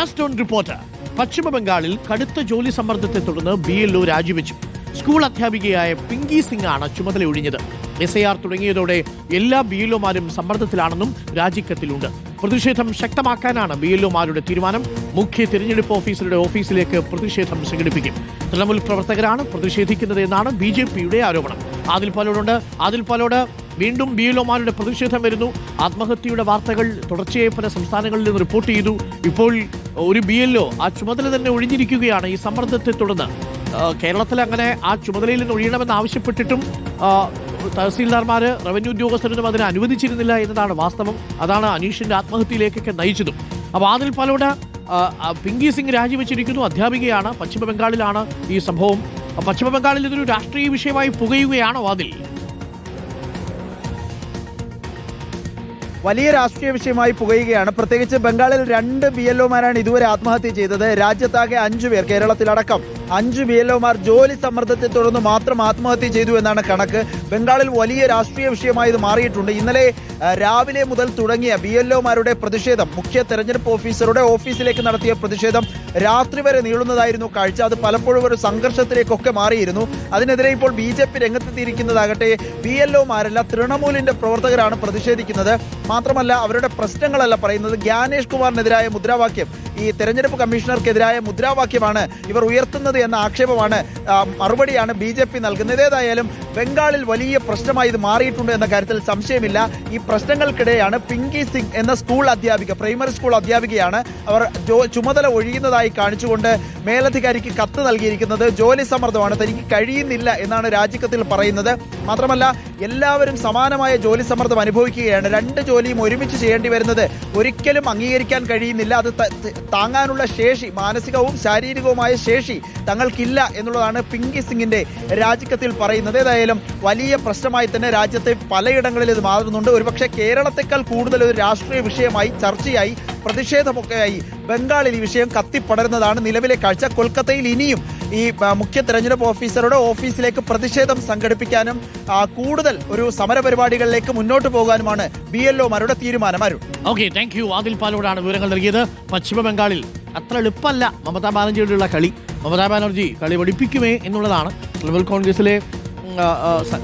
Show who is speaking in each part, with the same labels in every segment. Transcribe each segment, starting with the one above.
Speaker 1: First on reporter പശ്ചിമ ബംഗാളിൽ കടുത്ത ജോലി സമ്മർദ്ദത്തെ തുടർന്ന് ബി എൽ ഒ രാജിവെച്ചു. സ്കൂൾ അധ്യാപികയായ പിങ്കി സിംഗ് ആണ് ചുമതല ഒഴിഞ്ഞത്. എസ് ഐ ആർ തുടങ്ങിയതോടെ എല്ലാ ബി എൽ ഒമാരും സമ്മർദ്ദത്തിലാണെന്നും രാജിക്കത്തിലുണ്ട്. പ്രതിഷേധം ശക്തമാക്കാനാണ് ബി എൽ ഒമാരുടെ തീരുമാനം. മുഖ്യ തിരഞ്ഞെടുപ്പ് ഓഫീസറുടെ ഓഫീസിലേക്ക് പ്രതിഷേധം സംഘടിപ്പിക്കും. തൃണമൂൽ പ്രവർത്തകരാണ് പ്രതിഷേധിക്കുന്നത് എന്നാണ് ബി ജെ പിയുടെ ആരോപണം. ആദിൽ പാലോടുണ്ട് ആദിൽ പാലോട് വീണ്ടും ബി എൽ ഒമാരുടെ പ്രതിഷേധം വരുന്നു. ആത്മഹത്യയുടെ വാർത്തകൾ തുടർച്ചയായി പല സംസ്ഥാനങ്ങളിൽ നിന്ന് റിപ്പോർട്ട് ചെയ്തു. ഇപ്പോൾ ഒരു ബി എൽ ആ ചുമതല തന്നെ ഒഴിഞ്ഞിരിക്കുകയാണ് ഈ സമ്മർദ്ദത്തെ തുടർന്ന്. കേരളത്തിൽ അങ്ങനെ ആ ചുമതലയിൽ നിന്ന് ഒഴിയണമെന്ന് ആവശ്യപ്പെട്ടിട്ടും തഹസീൽദാർമാർ റവന്യൂ ഉദ്യോഗസ്ഥരൊന്നും അതിനെ അനുവദിച്ചിരുന്നില്ല എന്നതാണ് വാസ്തവം. അതാണ് അനീഷിന്റെ ആത്മഹത്യയിലേക്കൊക്കെ നയിച്ചതും. അപ്പോൾ അതിൽ പാലോട് പിങ്കി സിംഗ് രാജിവെച്ചിരിക്കുന്നു അധ്യാപികയാണ് പശ്ചിമ ബംഗാളിലാണ് ഈ സംഭവം. പശ്ചിമ ബംഗാളിൽ ഇതൊരു രാഷ്ട്രീയ വിഷയമായി പുകയുകയാണോ അതിൽ
Speaker 2: വലിയ രാഷ്ട്രീയ വിഷയമായി പുകയുകയാണ്. പ്രത്യേകിച്ച് ബംഗാളിൽ രണ്ട് ബി എൽ ഒമാരാണ് ഇതുവരെ ആത്മഹത്യ ചെയ്തത്. രാജ്യത്താകെ അഞ്ചു പേർ കേരളത്തിലടക്കം. അഞ്ച് ബി എൽ ഒമാർ ജോലി സമ്മർദ്ദത്തെ തുടർന്ന് മാത്രം ആത്മഹത്യ ചെയ്തു എന്നാണ് കണക്ക്. ബംഗാളിൽ വലിയ രാഷ്ട്രീയ വിഷയമായി ഇത് മാറിയിട്ടുണ്ട്. ഇന്നലെ രാവിലെ മുതൽ തുടങ്ങിയ ബി എൽ ഒമാരുടെ പ്രതിഷേധം മുഖ്യ തെരഞ്ഞെടുപ്പ് ഓഫീസറുടെ ഓഫീസിലേക്ക് നടത്തിയ പ്രതിഷേധം രാത്രി വരെ നീളുന്നതായിരുന്നു കാഴ്ച. അത് പലപ്പോഴും ഒരു സംഘർഷത്തിലേക്കൊക്കെ മാറിയിരുന്നു. അതിനെതിരെ ഇപ്പോൾ ബി ജെ പി രംഗത്തെത്തിയിരിക്കുന്നതാകട്ടെ ബി എൽ ഒമാരല്ല തൃണമൂലിന്റെ പ്രവർത്തകരാണ് പ്രതിഷേധിക്കുന്നത്. മാത്രമല്ല അവരുടെ പ്രശ്നങ്ങളല്ല പറയുന്നത്. ജ്ഞാനേഷ് കുമാറിനെതിരായ മുദ്രാവാക്യം ഈ തെരഞ്ഞെടുപ്പ് കമ്മീഷണർക്കെതിരായ മുദ്രാവാക്യമാണ് ഇവർ ഉയർത്തുന്നത് എന്ന ആക്ഷേപമാണ് മറുപടിയാണ് ബി നൽകുന്നത്. ഏതായാലും ബംഗാളിൽ വലിയ പ്രശ്നമായി ഇത് മാറിയിട്ടുണ്ട് എന്ന കാര്യത്തിൽ സംശയമില്ല. ഈ പ്രശ്നങ്ങൾക്കിടെയാണ് പിങ്കി സിംഗ് എന്ന സ്കൂൾ അധ്യാപിക പ്രൈമറി സ്കൂൾ അധ്യാപികയാണ് അവർ ചുമതല ഒഴിയുന്നതായി കാണിച്ചുകൊണ്ട് മേലധികാരിക്ക് കത്ത് നൽകിയിരിക്കുന്നത്. ജോലി സമ്മർദ്ദമാണ്. തനിക്ക് കഴിയുന്നില്ല എന്നാണ് രാജിക്കത്തിൽ പറയുന്നത്. മാത്രമല്ല എല്ലാവരും സമാനമായ ജോലി സമ്മർദ്ദം അനുഭവിക്കുകയാണ്. രണ്ട് ജോലിയും ഒരുമിച്ച് ചെയ്യേണ്ടി വരുന്നത് ഒരിക്കലും അംഗീകരിക്കാൻ കഴിയുന്നില്ല. അത് താങ്ങാനുള്ള ശേഷി മാനസികവും ശാരീരികവുമായ ശേഷി തങ്ങൾക്കില്ല എന്നുള്ളതാണ് പിങ്കി സിംഗിന്റെ രാജിക്കത്തിൽ പറയുന്നത്. ഏതായാലും വലിയ പ്രശ്നമായി തന്നെ രാജ്യത്തെ പലയിടങ്ങളിൽ ഇത് മാറുന്നുണ്ട്. ഒരുപക്ഷെ കേരളത്തെക്കാൾ കൂടുതൽ ഒരു രാഷ്ട്രീയ വിഷയമായി ചർച്ചയായി പ്രതിഷേധമൊക്കെയായി ബംഗാളിൽ ഈ വിഷയം കത്തിപ്പടരുന്നതാണ് നിലവിലെ കാഴ്ച. കൊൽക്കത്തയിൽ ഇനിയും ഈ മുഖ്യ തെരഞ്ഞെടുപ്പ് ഓഫീസറുടെ ഓഫീസിലേക്ക് പ്രതിഷേധം സംഘടിപ്പിക്കാനും കൂടുതൽ ഒരു സമരപരിപാടികളിലേക്ക് മുന്നോട്ട് പോകാനുമാണ് ബി എൽ ഒമാരുടെ തീരുമാനം.
Speaker 1: ഓക്കെ താങ്ക് യു ആദിൽ പാലോടാണ് വിവരങ്ങൾ നൽകിയത്. പശ്ചിമബംഗാളിൽ അത്ര എളുപ്പമല്ല മമതാ ബാനർജിയുടെ കളി. മമതാ ബാനർജി കളി പഠിപ്പിക്കുമേ എന്നുള്ളതാണ്. തൃണമൂൽ കോൺഗ്രസിലെ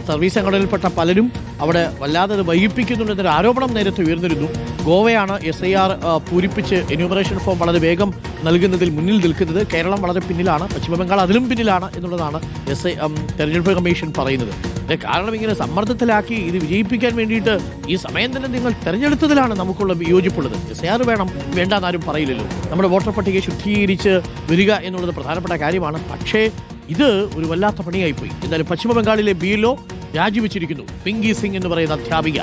Speaker 1: സർവീസ് സംഘടനയിൽപ്പെട്ട പലരും അവിടെ വല്ലാതെ അത് വൈകിപ്പിക്കുന്നുണ്ടെന്നൊരു ആരോപണം നേരത്തെ ഉയർന്നിരുന്നു. ഗോവയാണ് എസ് ഐ ആർ പൂരിപ്പിച്ച് എന്യൂമറേഷൻ ഫോം വളരെ വേഗം നൽകുന്നതിൽ മുന്നിൽ നിൽക്കുന്നത്. കേരളം വളരെ പിന്നിലാണ് പശ്ചിമബംഗാൾ അതിലും പിന്നിലാണ് എന്നുള്ളതാണ് എസ് ഐ തെരഞ്ഞെടുപ്പ് കമ്മീഷൻ പറയുന്നത്. ഇതിന്റെ കാരണം ഇങ്ങനെ സമ്മർദ്ദത്തിലാക്കി ഇത് വിജയിപ്പിക്കാൻ വേണ്ടിയിട്ട് ഈ സമയം തന്നെ നിങ്ങൾ തെരഞ്ഞെടുത്തതിലാണ് നമുക്കുള്ള വിയോജിപ്പുള്ളത്. എസ് ഐ ആർ വേണം വേണ്ടാന്നാരും പറയില്ലല്ലോ. നമ്മുടെ വോട്ടർ പട്ടിക ശുദ്ധീകരിച്ച് വരിക എന്നുള്ളത് പ്രധാനപ്പെട്ട കാര്യമാണ്. പക്ഷേ ഇത് ഒരു വല്ലാത്ത പണിയായിപ്പോയി. എന്നാലും പശ്ചിമ ബംഗാളിലെ ബി രാജിവെച്ചിരിക്കുന്നു. പിങ്കി സിംഗ് എന്ന് പറയുന്ന അധ്യാപിക.